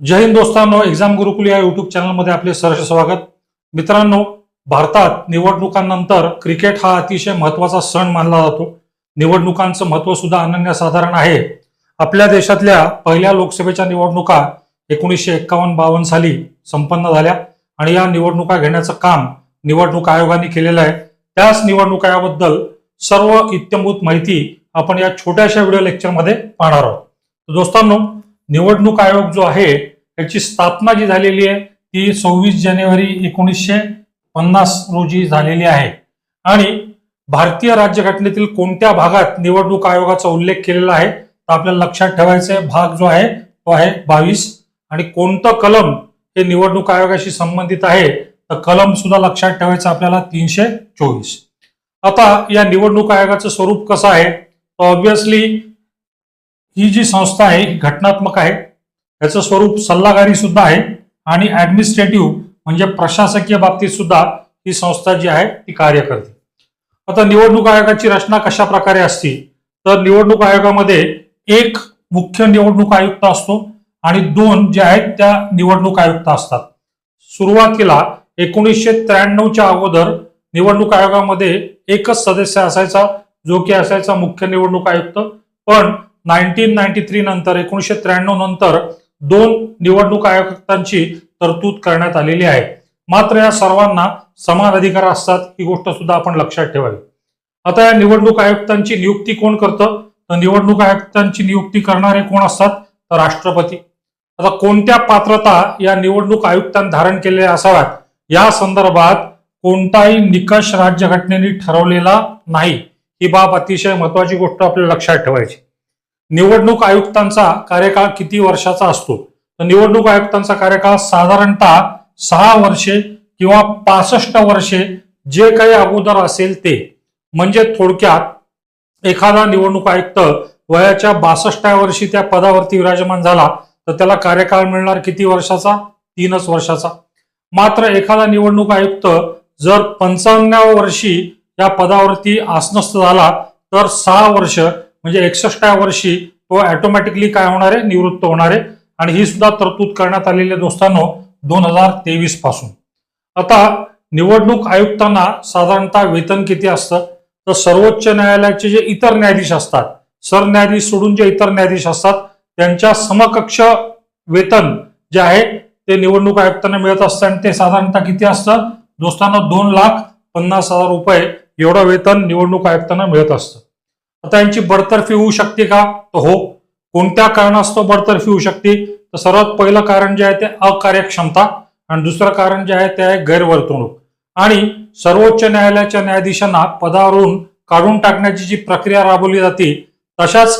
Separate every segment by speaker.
Speaker 1: जय हिंद दोस्तांनो एक्झाम गुरुकुल या युट्यूब चॅनलमध्ये आपले सहर्ष स्वागत. मित्रांनो भारतात निवडणुकांनंतर क्रिकेट हा अतिशय महत्त्वाचा सण मानला जातो. निवडणुकांचं महत्त्व सुद्धा अनन्यसाधारण आहे. आपल्या देशातल्या पहिल्या लोकसभेच्या निवडणुका एकोणीसशे एक्कावन्न बावन्न साली संपन्न झाल्या आणि या निवडणुका घेण्याचं काम निवडणूक आयोगाने केलेलं आहे. त्याच निवडणुका याबद्दल सर्व इत्यंभूत माहिती आपण या छोट्याशा व्हिडिओ लेक्चरमध्ये पाहणार आहोत. दोस्तांनो निवडणूक आयोग जो आहे त्याची स्थापना जी झालेली आहे ती सव्वीस जानेवारी एकोणीसशे पन्नास रोजी झालेली आहे. आणि भारतीय राज्यघटनेतील कोणत्या भागात निवडणूक आयोगाचा उल्लेख केलेला आहे तर आपल्याला लक्षात ठेवायचा भाग जो आहे तो आहे बावीस. आणि कोणतं कलम हे निवडणूक आयोगाशी संबंधित आहे तर कलम सुद्धा लक्षात ठेवायचं आपल्याला तीनशे चोवीस. आता या निवडणूक आयोगाचं स्वरूप कसं आहे तर ऑब्विसली ही जी संस्था आहे घटनात्मक आहे याचं स्वरूप सल्लागारी सुद्धा आहे आणि ऍडमिनिस्ट्रेटिव्ह म्हणजे प्रशासकीय बाबतीत सुद्धा ही संस्था जी आहे ती कार्य करते. आता निवडणूक आयोगाची रचना कशा प्रकारे असते? तर निवडणूक आयोगामध्ये एक मुख्य निवडणूक आयुक्त असतो आणि दोन जे आहेत त्या निवडणूक आयुक्त असतात. सुरुवातीला एकोणीसशे त्र्याण्णवच्या अगोदर निवडणूक आयोगामध्ये एकच सदस्य असायचा जो की असायचा मुख्य निवडणूक आयुक्त. पण नाईन्टीन नाईन्टी थ्री नंतर एकोणीसशे त्र्याण्णव नंतर दोन निवडणूक आयुक्तांची तरतूद करण्यात आलेली आहे. मात्र या सर्वांना समान अधिकार असतात ही गोष्ट सुद्धा आपण लक्षात ठेवावी. आता या निवडणूक आयुक्तांची नियुक्ती कोण करतं? तर निवडणूक आयुक्तांची नियुक्ती करणारे कोण असतात? तर राष्ट्रपती. आता कोणत्या पात्रता या निवडणूक आयुक्तांनी धारण केलेल्या असाव्यात? या संदर्भात कोणताही निकष राज्यघटनेने ठरवलेला नाही. ही बाब अतिशय महत्वाची गोष्ट आपल्याला लक्षात ठेवायची. निवडणूक आयुक्तांचा कार्यकाळ किती वर्षाचा असतो? तर निवडणूक आयुक्तांचा कार्यकाळ साधारणतः सहा वर्षे किंवा पासष्ट वर्षे जे काही अगोदर असेल ते. म्हणजे थोडक्यात एखादा निवडणूक आयुक्त वयाच्या बासष्टाव्या वर्षी त्या पदावरती विराजमान झाला तर त्याला कार्यकाळ मिळणार किती वर्षाचा? तीनच वर्षाचा. मात्र एखादा निवडणूक आयुक्त जर पंचावन्नाव्या वर्षी या पदावरती आसनस्थ झाला तर सहा वर्ष म्हणजे एकसष्टाव्या वर्षी तो ऑटोमॅटिकली काय होणार आहे? निवृत्त होणार आहे. आणि ही सुद्धा तरतूद करण्यात आलेली आहे दोस्तांनो दोन हजार तेवीसपासून. आता निवडणूक आयुक्तांना साधारणतः वेतन किती असतं? तर सर्वोच्च न्यायालयाचे जे इतर न्यायाधीश असतात सरन्यायाधीश सोडून जे इतर न्यायाधीश असतात त्यांच्या समकक्ष वेतन जे आहे ते निवडणूक आयुक्तांना मिळत असतं आणि ते साधारणतः किती असतं? दोस्तांना दोन लाख पन्नास हजार रुपये एवढं वेतन निवडणूक आयुक्तांना मिळत असतं. आता यांची बडतर्फी होऊ शकते का? तर हो. कोणत्या कारणास्तव बडतर्फी होऊ शकते? तर सर्वात पहिलं कारण जे आहे ते अकार्यक्षमता आणि दुसरं कारण जे आहे ते आहे गैरवर्तणूक. आणि सर्वोच्च न्यायालयाच्या न्यायाधीशांना पदावरून काढून टाकण्याची जी प्रक्रिया राबवली जाते तशाच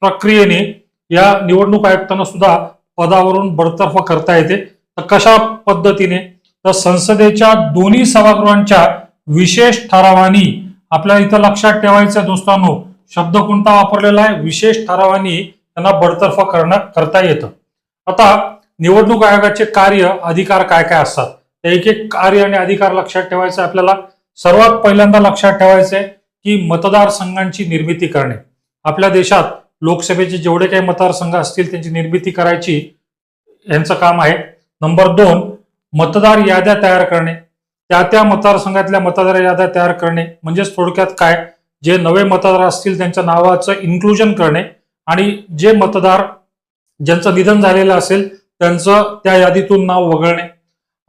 Speaker 1: प्रक्रियेने या निवडणूक आयुक्तांना सुद्धा पदावरून बडतर्फ करता येते. तर कशा पद्धतीने? तर संसदेच्या दोन्ही सभागृहांच्या विशेष ठरावानी आपल्या इथं लक्षात ठेवायचं दोस्तांनो शब्द कोणता वापरलेला आहे? विशेष ठरावाने त्यांना बडतर्फ करणं करता येतं. आता निवडणूक आयोगाचे कार्य अधिकार काय काय असतात? ते एक एक कार्य आणि अधिकार लक्षात ठेवायचं आपल्याला. सर्वात पहिल्यांदा लक्षात ठेवायचंय की मतदारसंघांची निर्मिती करणे. आपल्या देशात लोकसभेचे जेवढे काही मतदारसंघ असतील त्यांची निर्मिती करायची यांचं काम आहे. नंबर दोन मतदार याद्या तयार करणे. त्या त्या मतदारसंघातल्या मतदार याद्या तयार करणे म्हणजेच थोडक्यात काय? जे नवे मतदार असतील त्यांच्या नावाचं इन्क्लुजन करणे आणि जे मतदार ज्यांचं निधन झालेलं असेल त्यांचं त्या यादीतून नाव वगळणे.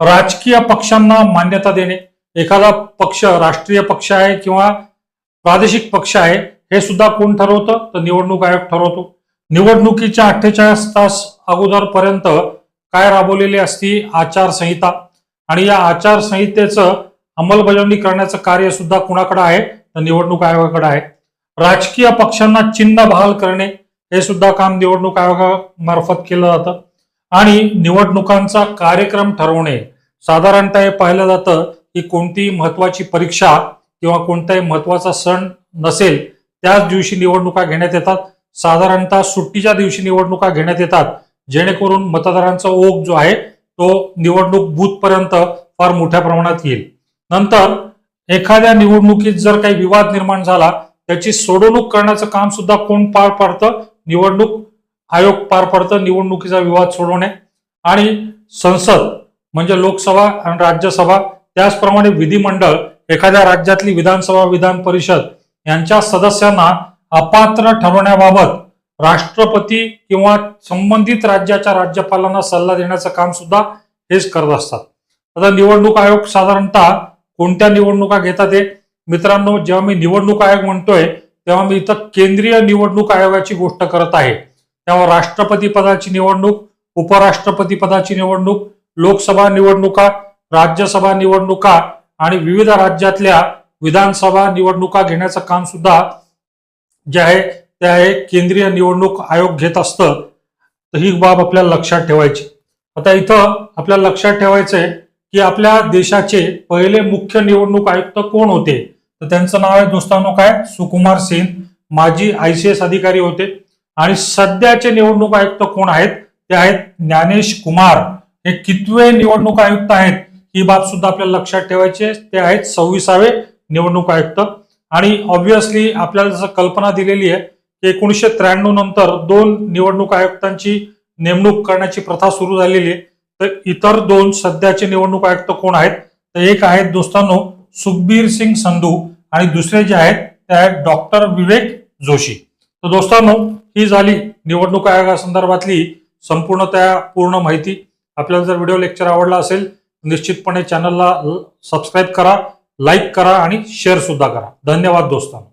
Speaker 1: राजकीय पक्षांना मान्यता देणे. एखादा पक्ष राष्ट्रीय पक्ष आहे किंवा प्रादेशिक पक्ष आहे हे सुद्धा कोण ठरवतं? तर निवडणूक आयोग ठरवतो. निवडणुकीच्या अठ्ठेचाळीस तास अगोदरपर्यंत काय राबवलेली असती? आचारसंहिता. आणि या आचारसंहितेचं अंमलबजावणी करण्याचं कार्य सुद्धा कुणाकडे आहे? तर निवडणूक आयोगाकडे आहे. राजकीय पक्षांना चिन्ह बहाल करणे हे सुद्धा काम निवडणूक आयोगामार्फत केलं जातं. आणि निवडणुकांचा कार्यक्रम ठरवणे साधारणतः हे पाहिलं जातं की कोणतीही महत्वाची परीक्षा किंवा कोणताही महत्त्वाचा सण नसेल त्याच दिवशी निवडणुका घेण्यात येतात. साधारणतः सुट्टीच्या दिवशी निवडणुका घेण्यात येतात जेणेकरून मतदारांचा ओघ जो आहे तो निवडणूक बूथपर्यंत फार मोठ्या प्रमाणात येईल. नंतर एखाद्या निवडणुकीत जर काही विवाद निर्माण झाला त्याची सोडवणूक करण्याचं काम सुद्धा कोण पार पाडतं? निवडणूक आयोग पार पाडतं निवडणुकीचा विवाद सोडवणे. आणि संसद म्हणजे लोकसभा आणि राज्यसभा त्याचप्रमाणे विधिमंडळ एखाद्या राज्यातली विधानसभा विधान परिषद यांच्या सदस्यांना अपात्र ठरवण्याबाबत राष्ट्रपती किंवा संबंधित राज्याच्या राज्यपालांना सल्ला देण्याचं काम सुद्धा हेच करत असतात. आता निवडणूक आयोग साधारणतः कोणत्या निवडणुका घेतात हे? मित्रांनो जेव्हा मी निवडणूक आयोग म्हणतोय तेव्हा मी इथं केंद्रीय निवडणूक आयोगाची गोष्ट करत आहे. तेव्हा राष्ट्रपती पदाची निवडणूक उपराष्ट्रपती पदाची निवडणूक लोकसभा निवडणुका राज्यसभा निवडणुका आणि विविध राज्यातल्या विधानसभा निवडणुका घेण्याचं काम सुद्धा जे आहे ते आहे केंद्रीय निवडणूक आयोग घेत असतं तर ही बाब आपल्याला लक्षात ठेवायची. आता इथं आपल्याला लक्षात ठेवायचंय की आपल्या देशाचे पहिले मुख्य निवडणूक आयुक्त कोण होते? तर त्यांचं नाव आहे दोस्तांनो काय? सुकुमार सेन. माजी आय सी एस अधिकारी होते. आणि सध्याचे निवडणूक आयुक्त कोण आहेत? ते आहेत ज्ञानेश कुमार. हे कितवे निवडणूक आयुक्त आहेत? ही बाब सुद्धा आपल्याला लक्षात ठेवायची ते आहेत सव्वीसावे निवडणूक आयुक्त. आणि ऑब्व्हियसली आपल्याला जसं कल्पना दिलेली आहे एकोणीसशे त्र्याण्णव नंतर दोन निवडणूक आयुक्तांची नेमणूक करण्याची प्रथा सुरू झालेली आहे. तर इतर दोन सध्याचे निवडणूक आयुक्त कोण आहेत? तर एक आहेत दोस्तांनो सुखबीर सिंग संधू आणि दुसरे जे आहेत ते आहेत डॉक्टर विवेक जोशी. तर दोस्तांनो ही झाली निवडणूक आयोगासंदर्भातली संपूर्ण त्या पूर्ण माहिती. आपल्याला जर व्हिडिओ लेक्चर आवडला असेल निश्चितपणे चॅनलला सबस्क्राईब करा लाईक करा आणि शेअर सुद्धा करा. धन्यवाद दोस्तांनो.